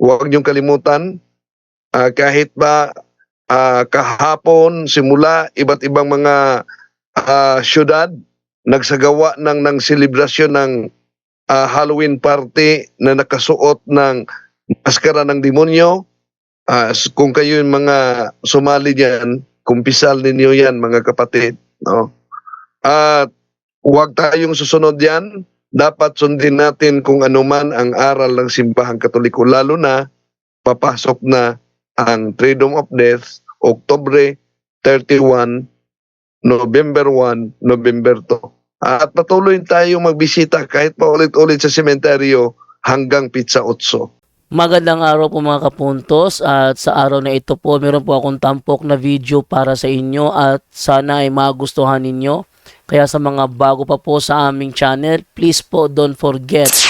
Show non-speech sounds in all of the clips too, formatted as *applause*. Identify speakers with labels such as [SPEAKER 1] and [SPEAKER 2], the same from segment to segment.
[SPEAKER 1] huwag niyong kalimutan, ah, kahit ba ah, kahapon, simula, iba't ibang mga ah, syudad, nagsagawa ng, ng selebrasyon ng ah, Halloween party na nakasuot ng maskara ng demonyo. S- kung kayo yung mga sumali diyan, kumpisal ninyo yan mga kapatid. No? At huwag tayong susunod yan. Dapat sundin natin kung ano man ang aral ng simbahang katoliko. Lalo na, papasok na ang Freedom of Death, Oktobre 31, November 1, November 2. At patuloy tayong magbisita kahit paulit-ulit sa sementeryo hanggang pizza 8.
[SPEAKER 2] Magandang araw po mga kapuntos at sa araw na ito po meron po akong tampok na video para sa inyo at sana ay magustuhan ninyo. Kaya sa mga bago pa po sa aming channel, please po don't forget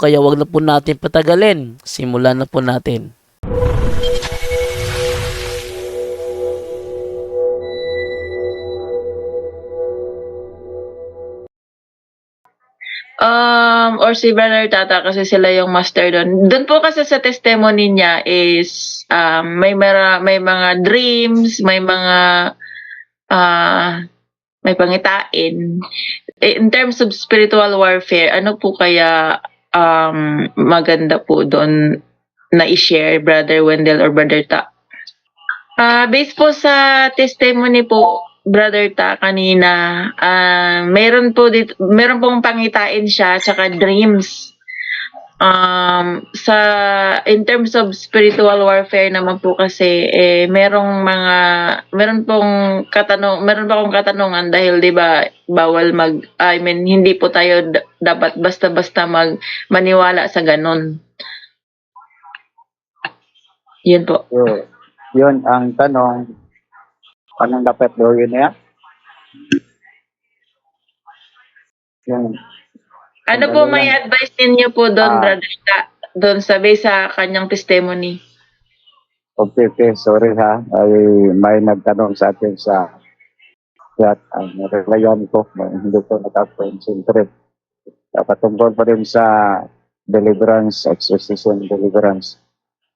[SPEAKER 2] kaya wag na po natin patagalin. Simulan na po natin.
[SPEAKER 3] Um, or si Brother Tata kasi sila yung master doon. Doon po kasi sa testimony niya is um, may mara, may mga dreams, may mga ah may pangitain. Eh, In terms of spiritual warfare, ano po kaya um, maganda po doon na i-share Brother Wendell or Brother Ta? Ah, based po sa testimony po Brother Ta kanina, ah meron po dito, meron pong pangitain siya tsaka dreams. Um, sa in terms of spiritual warfare naman po kasi eh merong mga meron pong katanong meron pa akong katanungan dahil 'di ba bawal mag I mean hindi po tayo dapat basta-basta mag maniwala sa ganun. Yun po.
[SPEAKER 4] So, yun ang tanong, anong dapat gawin niya? Yung,
[SPEAKER 3] Ano po may advice ninyo po doon,
[SPEAKER 4] Ah.
[SPEAKER 3] brother? Doon sabi sa kanyang testimony.
[SPEAKER 4] okay, okay, sorry ha, ay may nagtanong sa atin sa chat, ang reklayan ko, hindi ko nakakonsentrate. Patungkol pa rin sa deliverance, exorcism deliverance.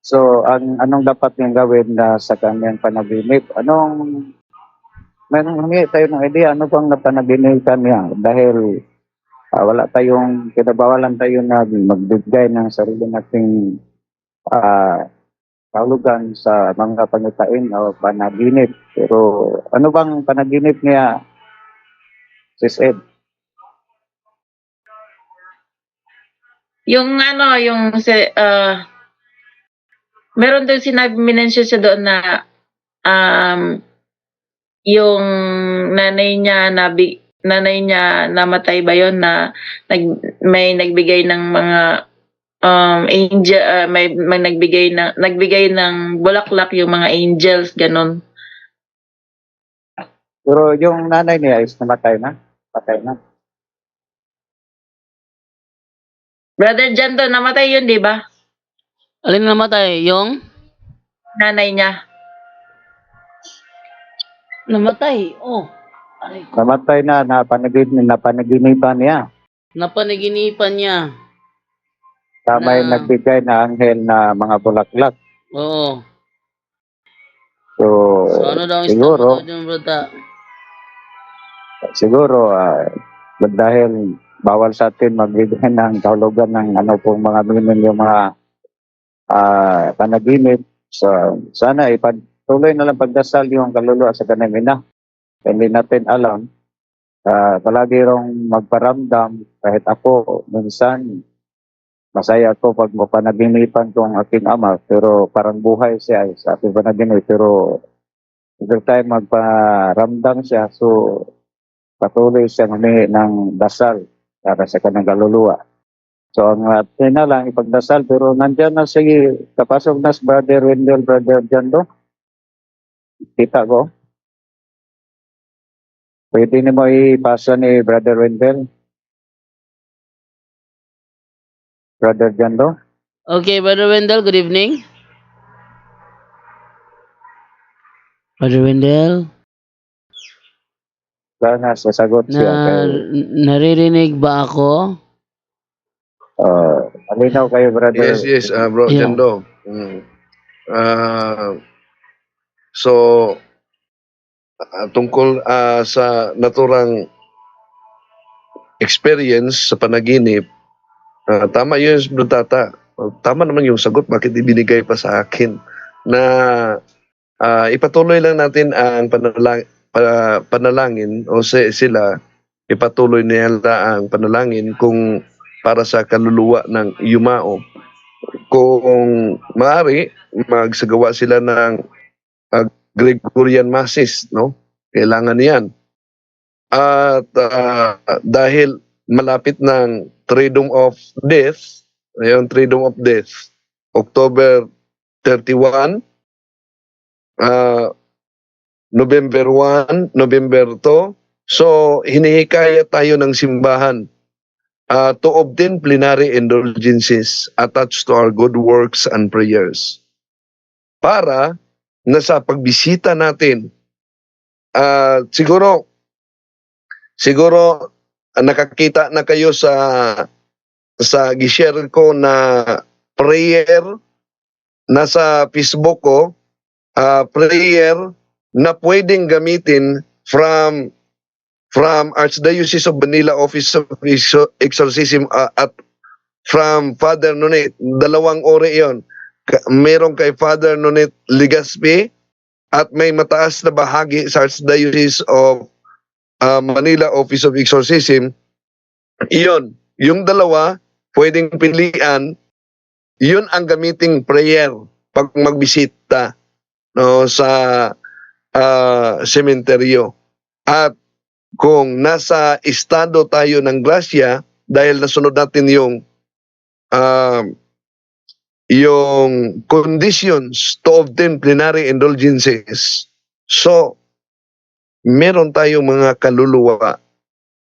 [SPEAKER 4] So, ang anong dapat niyang gawin na sa kanyang panaginip? Anong, meron humingi tayo ng idea, ano bang napanaginipan niya? Dahil ah, wala tayong, kinabawalan tayo na magbigay ng sarili nating ah, kahulugan sa mga pangitain o panaginip. Pero ano bang panaginip niya, Sis Ed?
[SPEAKER 3] Yung ano, yung si, ah, meron doon sinabi, minention siya doon na um, yung nanay niya nabi, nanay niya namatay ba yon na nag, may nagbigay ng mga um, angel, ah, may, may nagbigay ng nagbigay ng bulaklak yung mga angels ganon.
[SPEAKER 4] Pero yung nanay niya is namatay na. Patay na.
[SPEAKER 3] Brother John doon, namatay yun, di ba?
[SPEAKER 2] Alin na namatay? Yung
[SPEAKER 3] Nanay niya.
[SPEAKER 2] namatay. Oh. Aray,
[SPEAKER 4] Namatay na, napanagin, napanaginipan niya.
[SPEAKER 2] napanaginipan niya.
[SPEAKER 4] Tama yung
[SPEAKER 2] Na-
[SPEAKER 4] nagbigay na anghel na mga bulaklak.
[SPEAKER 2] Oo.
[SPEAKER 4] So,
[SPEAKER 2] So ano daw ang
[SPEAKER 4] siguro,
[SPEAKER 2] siguro, dyan, brota?
[SPEAKER 4] siguro, ah, dahil bawal sa atin magbigay *laughs* ng kahulugan ng ano pong mga meaning yung mga ah, panaginip. So, sana ipagtuloy na lang pagdasal yung kaluluwa sa kanang ina. Hindi natin alam. ah, palagi rong magparamdam kahit ako minsan masaya ako pag mapanaginipan kong aking ama pero parang buhay siya eh, sa aking panaginip pero every time magparamdam siya so patuloy siyang humingi ng dasal para sa kanyang kaluluwa. So ang atin na lang ipagdasal pero nandiyan na si kapasok na si Brother Wendell, Brother Jando. Kita ko. Pwede ni mo ipasa ni Brother Wendell. Brother Jando.
[SPEAKER 2] Okay, Brother Wendell, good evening. Brother Wendell,
[SPEAKER 4] Sana sasagot siya.
[SPEAKER 2] na,
[SPEAKER 4] Kay,
[SPEAKER 2] naririnig ba ako?
[SPEAKER 4] uh, malinaw kayo, Brother.
[SPEAKER 1] Yes, yes, uh, bro,
[SPEAKER 2] Yeah.
[SPEAKER 1] Jando. Mm. Ah, so, ah, tungkol ah, sa naturang experience sa panaginip, ah, tama yun, Bro Tata. Tama naman yung sagot, bakit ibinigay pa sa akin na ah, ipatuloy lang natin ang panalang, pa- panalangin o si, sila ipatuloy nila ang panalangin kung para sa kaluluwa ng yumao. Kung maaari, magsagawa sila ng ah, Gregorian Masses, no? Kailangan yan. At ah, dahil malapit ng Triduum of Death, ayun, Triduum of Death, October 31, ah, November 1, November 2, so hinihikaya tayo ng simbahan. Uh, to obtain plenary indulgences attached to our good works and prayers. Para na sa pagbisita natin, uh, siguro, siguro uh, nakakita na kayo sa sa gishare ko na prayer. Nasa Facebook ko, uh, prayer na pwedeng gamitin from from Archdiocese of Manila Office of Exor- Exorcism uh, at from Father Nunet. Dalawang ore yon. Meron kay Father Nunet Ligaspi at may mataas na bahagi sa Archdiocese of uh, Manila Office of Exorcism. Iyon, yung dalawa, pwedeng pilian, yun ang gamiting prayer pag magbisita no, sa uh, sementeryo. At kung nasa estado tayo ng grasya dahil nasunod natin yung um, yung conditions to obtain plenary indulgences. So, meron tayong mga kaluluwa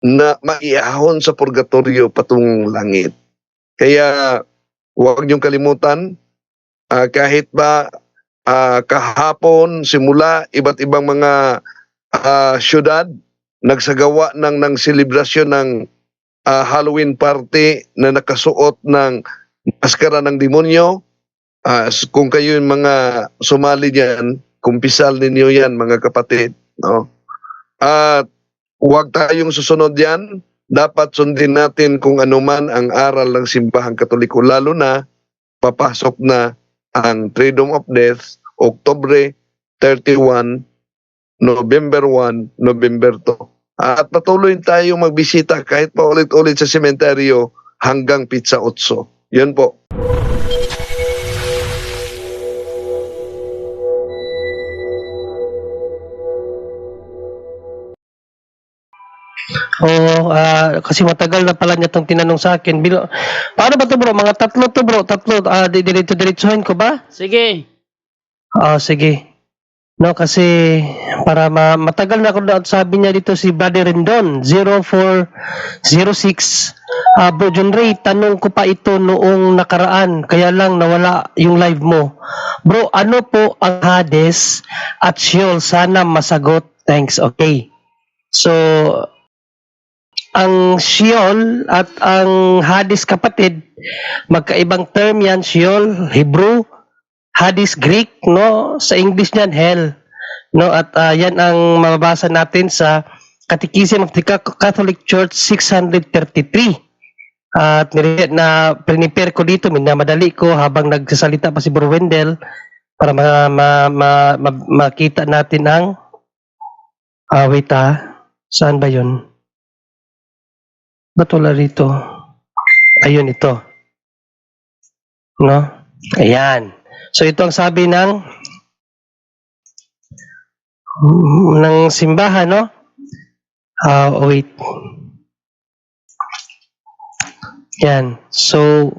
[SPEAKER 1] na maiahon sa purgatorio patungong langit. Kaya, huwag niyong kalimutan, ah, kahit ba ah, kahapon, simula, iba't ibang mga ah, syudad, nagsagawa ng ng selebrasyon ng ah, Halloween party na nakasuot ng maskara ng demonyo. S- kung kayo yung mga sumali diyan, kumpisal ninyo yan mga kapatid, no? At huwag tayong susunod yan. Dapat sundin natin kung ano man ang aral ng simbahang katoliko lalo na papasok na ang Freedom of Death Oktobre 31 November 1, November 2. At patuloy tayong magbisita kahit pa ulit-ulit sa sementeryo hanggang pizza 8. Yun po.
[SPEAKER 5] Oo, ah, kasi matagal na pala niya itong tinanong sa akin. Bilo, paano ba to bro? Mga tatlo to bro, tatlo. Ah, di diretso-diretsuhin ko ba?
[SPEAKER 2] Sige.
[SPEAKER 5] Ah, sige. No, kasi para ma matagal na ako na sabi niya dito si Brother Rendon 0406 Ah, Bro John Ray, tanong ko pa ito noong nakaraan, kaya lang nawala yung live mo. Bro, ano po ang Hades at Sheol? Sana masagot. Thanks. Okay. So, ang Sheol at ang Hades kapatid, magkaibang term yan, Sheol, Hebrew, Hades Greek, no? Sa English niyan, hell. No? At ah, yan ang mababasa natin sa Catechism of the Ca- Catholic Church 633. At nire- na prepare ko dito, minamadali ko habang nagsasalita pa si Bro Wendell para ma, ma, ma, ma- makita natin ang ah wait ah, saan ba yun? Ba't wala rito? Ayun ito. No? Ayan. So ito ang sabi ng ng simbahan, no? Ah, wait. Yan. So,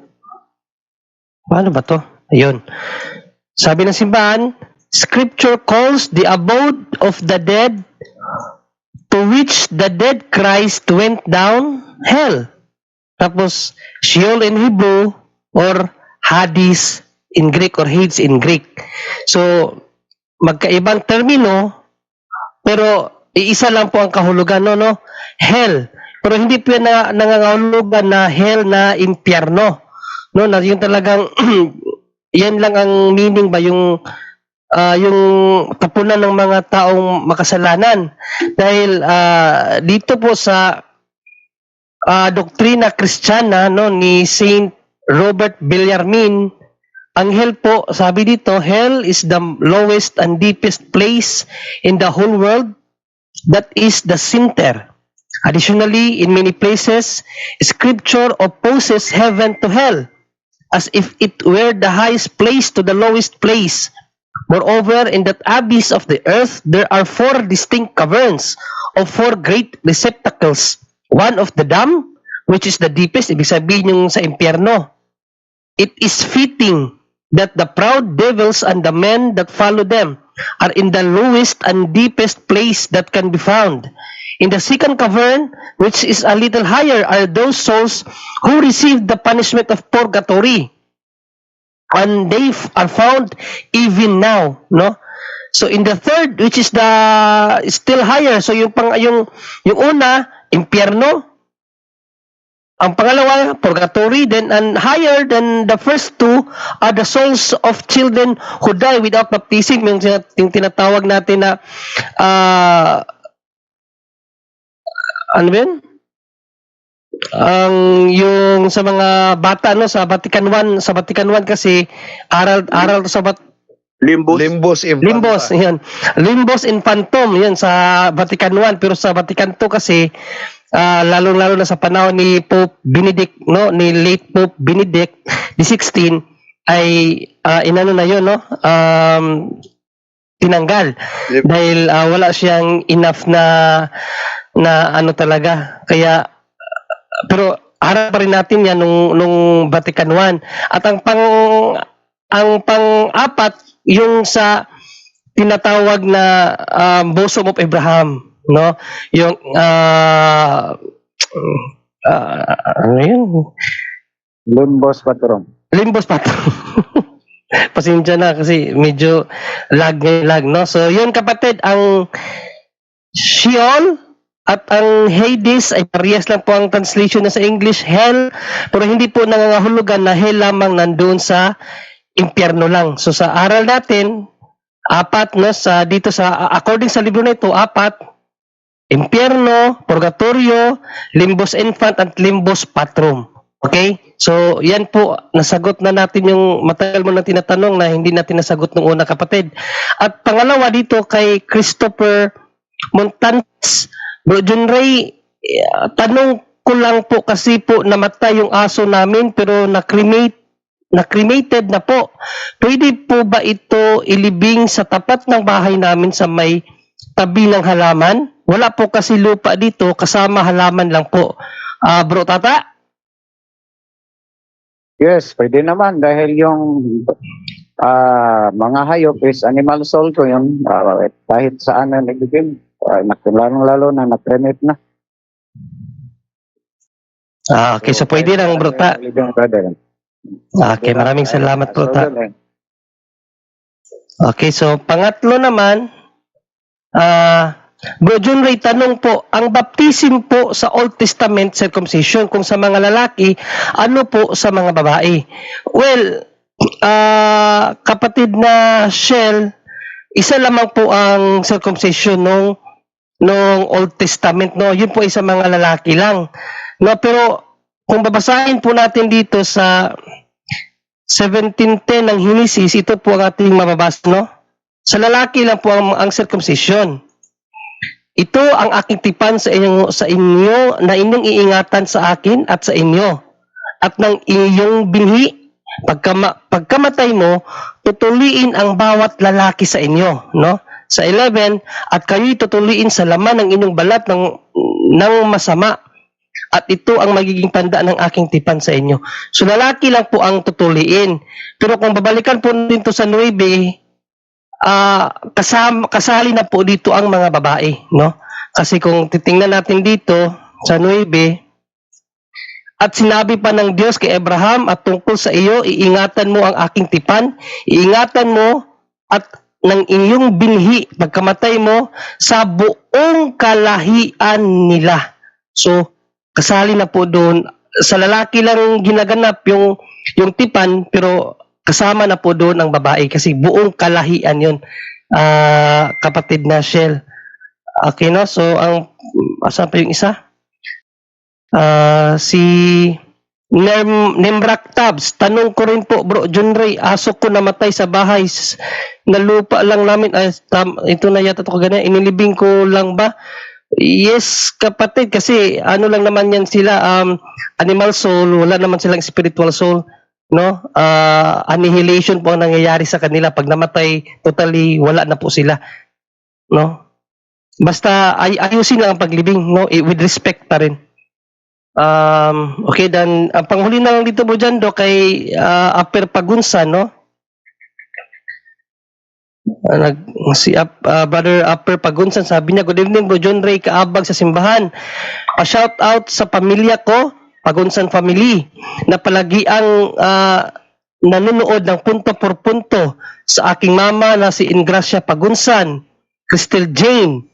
[SPEAKER 5] paano ba to? Ayun. Sabi ng simbahan, Scripture calls the abode of the dead to which the dead Christ went down, hell. Tapos, Sheol in Hebrew or Hades in Greek or Hades in Greek. So, magkaibang termino, pero iisa lang po ang kahulugan, no, no? Hell. Pero hindi po na, nangangahulugan na hell na impyerno. No, na yung talagang *clears throat* yan lang ang meaning ba yung ah, yung tapunan ng mga taong makasalanan. Dahil ah, dito po sa ah, doktrina Kristiyana no ni Saint Robert Bellarmine ang hell po, sabi dito, hell is the lowest and deepest place in the whole world that is the center. Additionally, in many places, scripture opposes heaven to hell as if it were the highest place to the lowest place. Moreover, in that abyss of the earth, there are four distinct caverns of four great receptacles. One of the dam, which is the deepest, ibig sabihin yung sa impyerno. It is fitting that the proud devils and the men that follow them are in the lowest and deepest place that can be found. In the second cavern, which is a little higher, are those souls who received the punishment of purgatory. And they are found even now, no? So in the third, which is the still higher, so yung pang yung yung una, impyerno, ang pangalawa, purgatory, then and higher than the first two are the souls of children who die without baptism, yung, yung tinatawag natin na ah ano ba? Ang yung sa mga bata no sa Vatican 1 sa Vatican 1 kasi aral aral sa Vat-
[SPEAKER 1] Limbus. Limbus. infanta.
[SPEAKER 5] Limbos, yan. Limbos infantum, yan sa Vatican 1 pero sa Vatican 2 kasi ah, lalo-lalo na sa panahon ni Pope Benedict, no, ni late Pope Benedict the 16 ay ah, inano na 'yon, no? Um tinanggal
[SPEAKER 1] Yep.
[SPEAKER 5] dahil ah, wala siyang enough na na ano talaga. Kaya pero harap pa rin natin yan nung nung Vatican 1 at ang pang ang pang-apat yung sa tinatawag na um, bosom of Abraham, no? Yung ah ah, ano yun?
[SPEAKER 4] Limbos patron.
[SPEAKER 5] Limbos pa to. *laughs* Pasensya na kasi medyo lag ngayon lag, no? So, yun kapatid, ang Sheol at ang Hades ay parehas lang po ang translation na sa English, hell, pero hindi po nangangahulugan na hell lamang nandoon sa impyerno lang. So, sa aral natin, apat, no? Sa, dito sa, according sa libro na ito, apat, impyerno, purgatorio, limbos infant, at limbos patrum. Okay? So, yan po, nasagot na natin yung matagal mo na tinatanong na hindi natin nasagot nung una kapatid. At pangalawa dito kay Christopher Montantes, Bro John Ray, eh, tanong ko lang po kasi po namatay yung aso namin pero na-cremate na-cremated na po. Pwede po ba ito ilibing sa tapat ng bahay namin sa may tabi ng halaman? Wala po kasi lupa dito, kasama halaman lang po. Ah, bro Tata?
[SPEAKER 4] Yes, pwede naman dahil yung ah, mga hayop is animal soul ko yun. Ah, kahit saan na nagiging, uh, lalo na na-cremate na.
[SPEAKER 5] Ah, okay, so pwede lang bro Ta. Okay, maraming salamat po Ta. Okay, so pangatlo naman, ah, Bro John Ray, tanong po, ang baptism po sa Old Testament circumcision, kung sa mga lalaki, ano po sa mga babae? Well, ah, kapatid na Shell, isa lamang po ang circumcision nung nung Old Testament, no? Yun po ay sa mga lalaki lang. No, pero kung babasahin po natin dito sa 1710 ng Genesis, ito po ang ating mababasa, no? Sa lalaki lang po ang, ang circumcision. Ito ang aking tipan sa inyo, sa inyo na inyong iingatan sa akin at sa inyo. At ng iyong binhi, pagkama, pagkamatay mo, tutuliin ang bawat lalaki sa inyo. No? Sa 11, at kayo'y tutuliin sa laman ng inyong balat ng, ng masama. At ito ang magiging tanda ng aking tipan sa inyo. So lalaki lang po ang tutuliin. Pero kung babalikan po dito sa 9, ah kasama, kasali na po dito ang mga babae, no? Kasi kung titingnan natin dito sa 9, at sinabi pa ng Diyos kay Abraham at tungkol sa iyo, iingatan mo ang aking tipan, iingatan mo at ng inyong binhi pagkamatay mo sa buong kalahian nila. So, kasali na po doon. Sa lalaki lang ginaganap yung, yung tipan, pero kasama na po doon ang babae kasi buong kalahian yun. Ah, kapatid na Shell. Okay, no? So, ang, asan pa yung isa? Ah, si Nem, Nembrak Tabs, tanong ko rin po, bro, John Ray, aso ko namatay sa bahay na lupa lang namin, ay, tam, ito na yata to ganyan, inilibing ko lang ba? Yes, kapatid, kasi ano lang naman yan sila, um, animal soul, wala naman silang spiritual soul, no? Ah, annihilation po ang nangyayari sa kanila. Pag namatay, totally wala na po sila, no? Basta ay ayusin lang ang paglibing, no? Eh, with respect pa rin. Um, okay, dan ang panghuli na lang dito bro dyan, do, kay ah, Upper Pagunsan, no? Ah, nag, si Up- ah, Brother Upper Pagunsan, sabi niya, Good evening bro John Ray, kaabag sa simbahan. Pa-shout out sa pamilya ko, Pagunsan family, na palagi ang ah, nanonood ng punto por punto sa aking mama na si Ingracia Pagunsan, Crystal Jane,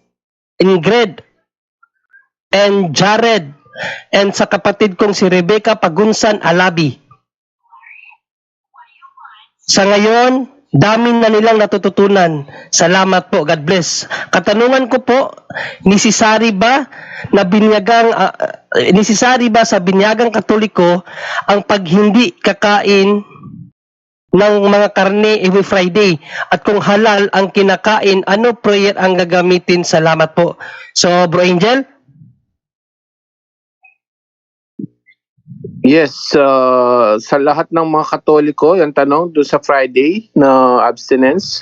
[SPEAKER 5] Ingrid, and Jared, and sa kapatid kong si Rebecca Pagunsan Alabi. Sa ngayon, dami na nilang natututunan. Salamat po. God bless. Katanungan ko po, necessary ba na binyagang ah, ah, necessary ba sa binyagang katoliko ang pag hindi kakain ng mga karne every Friday at kung halal ang kinakain ano prayer ang gagamitin salamat po so bro Angel
[SPEAKER 6] Yes, uh, sa lahat ng mga Katoliko, yung tanong doon sa Friday na abstinence.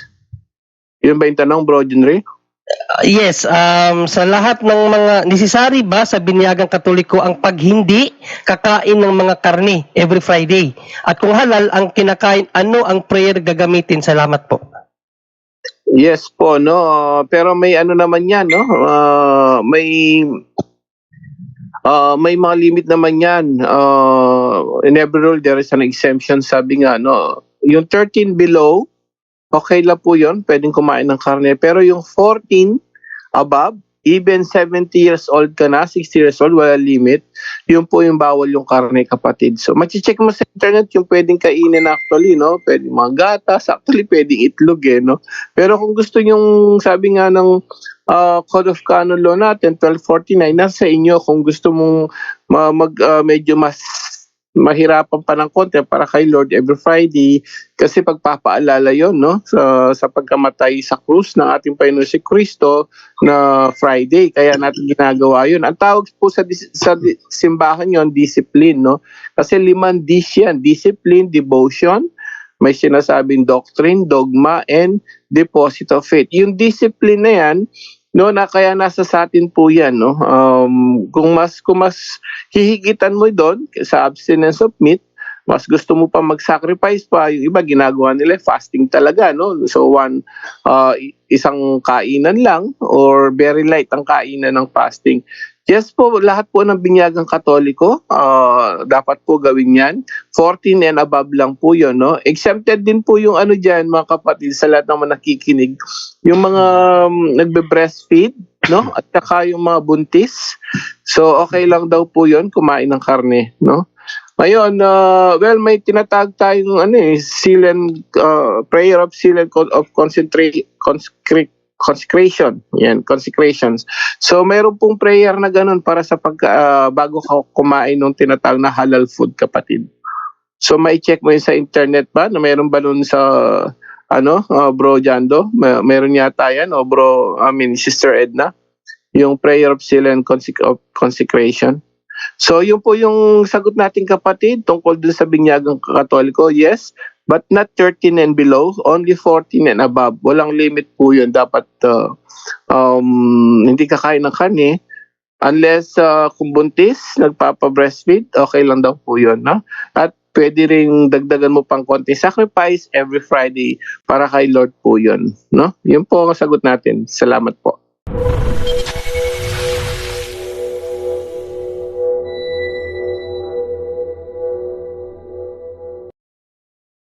[SPEAKER 6] Yun ba yung tanong, Bro Junri?
[SPEAKER 5] Uh, yes, um, sa lahat ng mga necessary ba sa binyagang katoliko ang pag hindi kakain ng mga karne every Friday? At kung halal ang kinakain, ano ang prayer gagamitin? Salamat po.
[SPEAKER 6] Yes po, no? Uh, pero may ano naman yan, no? Uh, may uh, may mga limit naman yan. Uh, in every rule, there is an exemption. Sabi nga, no? Yung 13 below, okay lang po yun. Pwedeng kumain ng karne. Pero yung 14 above, even 70 years old ka na, 60 years old, wala limit. Yun po yung bawal yung karne, kapatid. So, mag-check mo sa internet yung pwedeng kainin actually, no? Pwedeng mga gatas, actually pwedeng itlog, eh, no? Pero kung gusto yung sabi nga ng ah, Code of Canon Law natin, 1249, nasa inyo kung gusto mong ma- mag, ah, medyo mas mahirapan pa ng konti para kay Lord every Friday. Kasi pagpapaalala yon no? Sa sa pagkamatay sa krus ng ating Panginoon si Kristo na Friday. Kaya natin ginagawa yon ang tawag po sa sa simbahan yon discipline no? Kasi limang dis yan. Discipline devotion may sinasabing doctrine dogma and deposit of faith. Yung discipline na yan no na kaya nasa sa atin po yan no? Um, kung mas kung mas hihigitan mo doon sa abstinence of meat mas gusto mo pa mag-sacrifice pa yung iba ginagawa nila fasting talaga no? So one uh, isang kainan lang or very light ang kainan ng fasting yes po lahat po ng binyagang katoliko uh, dapat po gawin yan. 14 and above lang po yun no? Exempted din po yung ano diyan mga kapatid sa lahat ng mga nakikinig. Yung mga um, nagbe-breastfeed no? At saka yung mga buntis. So okay lang daw po yun kumain ng karne no? Ngayon, uh, well, may tinatag tayong ano eh, seal and, uh, prayer of seal and of concentrate, consecrate, consecration. Yan, consecrations. So, mayroon pong prayer na ganun para sa pag, uh, bago ka kumain ng tinatawag na halal food, kapatid. So, may check mo yun sa internet ba na mayroon ba nun sa ano, uh, bro Jando? May, mayroon yata yan, o bro, I mean, sister Edna? Yung prayer of seal and consec- of consecration. So, yun po yung sagot nating kapatid tungkol dun sa binyagang katoliko. Yes, but not 13 and below, only 14 and above. Walang limit po yun. Dapat uh, um, hindi kakain ng karne Unless uh, kung buntis, nagpapa-breastfeed, okay lang daw po yun, no? At pwede ring dagdagan mo pang konti sacrifice every Friday para kay Lord po yun, no? Yun po ang sagot natin. Salamat po.